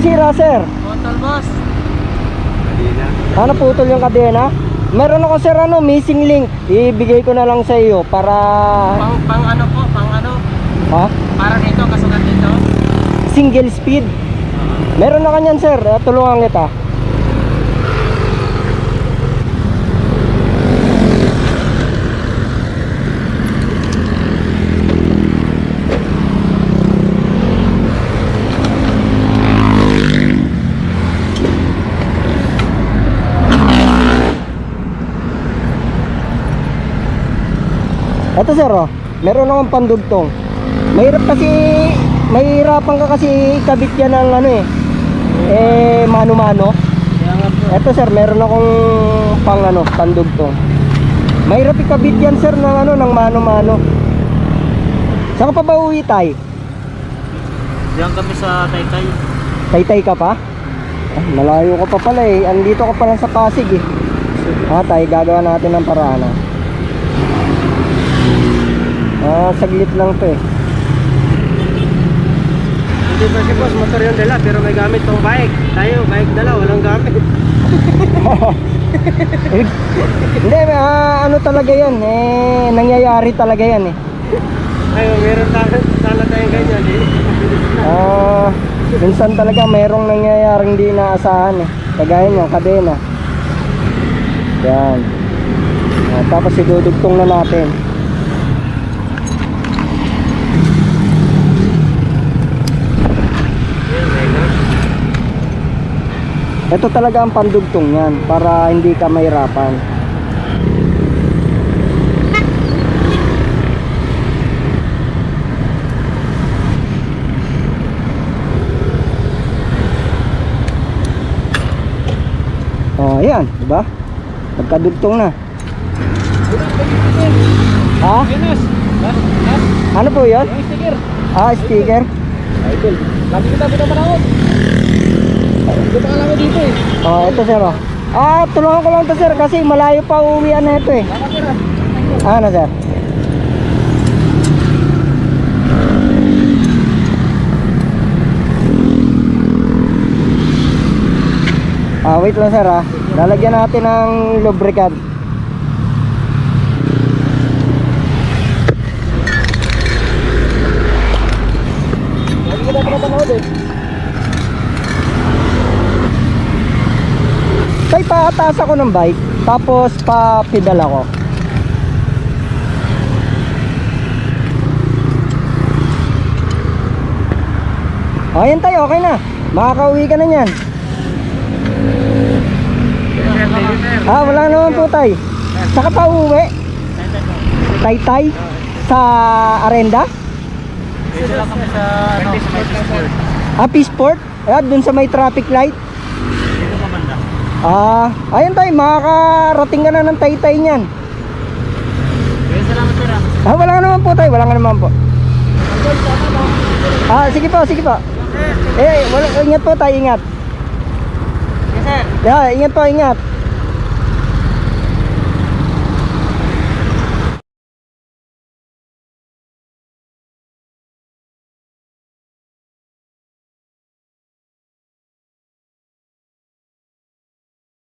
sira, sir? Total boss. Ano putol yung kadena? Meron ako sir ano, missing link. Ibigay ko na lang sa iyo para Pang, pang ano po, pang ano. ha? Para dito, kasukat dito. Single speed. Meron na kanyan sir, Eh, tulungan kita. Ito sir oh, meron akong pandugtong. Mahirap kasi, mahirapan ka kasi ikabit yan ng ano eh, eh mano-mano. Ito sir, meron akong pang ano, pandugtong. Mahirap ikabit yan sir ng ano, ng mano-mano. Saan ka pa ba uwi tay? Diyan kami sa Taytay. Taytay ka pa? Ah, malayo ka pa pala eh. Andito ka pa lang sa Pasig eh. Ah, tay, gagawa natin ng paraan ah. Ah, saglit lang to eh. Hindi pa si boss, motor yung dala, pero may gamit tong bike. Tayo, bike dala, walang gamit. Hindi, ah, ano talaga yan eh, nangyayari talaga yan eh. Ayun, meron sana, sana tayong ganyan eh. Ah, minsan talaga mayroong nangyayaring di inaasahan eh. Kagaya niya, kadena. Yan. Ah, tapos idudugtong na natin. Ito talaga ang pandugtong yan para hindi ka mahirapan. Oh, ayan, di ba? Nagkadugtong na. Ha? Ano po sticker! Ah, sticker. Idol! Lagi kita pinapanood! Alam ko dito eh. Oh, ito sir. Oh. Ah, tulungan ko lang to sir kasi malayo pa uwian na ito eh. Ano sir? Ah, wait lang sir ah. Lalagyan natin ng lubricant. Lagi kita pinapanood eh. Tay, paataas ako ng bike. Tapos pa pedal ako. O, yan tayo, okay na. Makakauwi ka na niyan. Ah, wala naman po tay. Saka pa uwi? Taytay? Sa Arenda? Ano. Ah, Peaceport? Ah, dun sa may traffic light? Ka. Ah, ayun tay, makakarating ka na ng Taytay niyan. Kaya salamat sir ah. Ah, wala nga naman po tay, wala nga naman po. Ah, sige po, sige po. Eh, wala, ingat po tayo, ingat. Yes sir. Yeah, ingat po, ingat.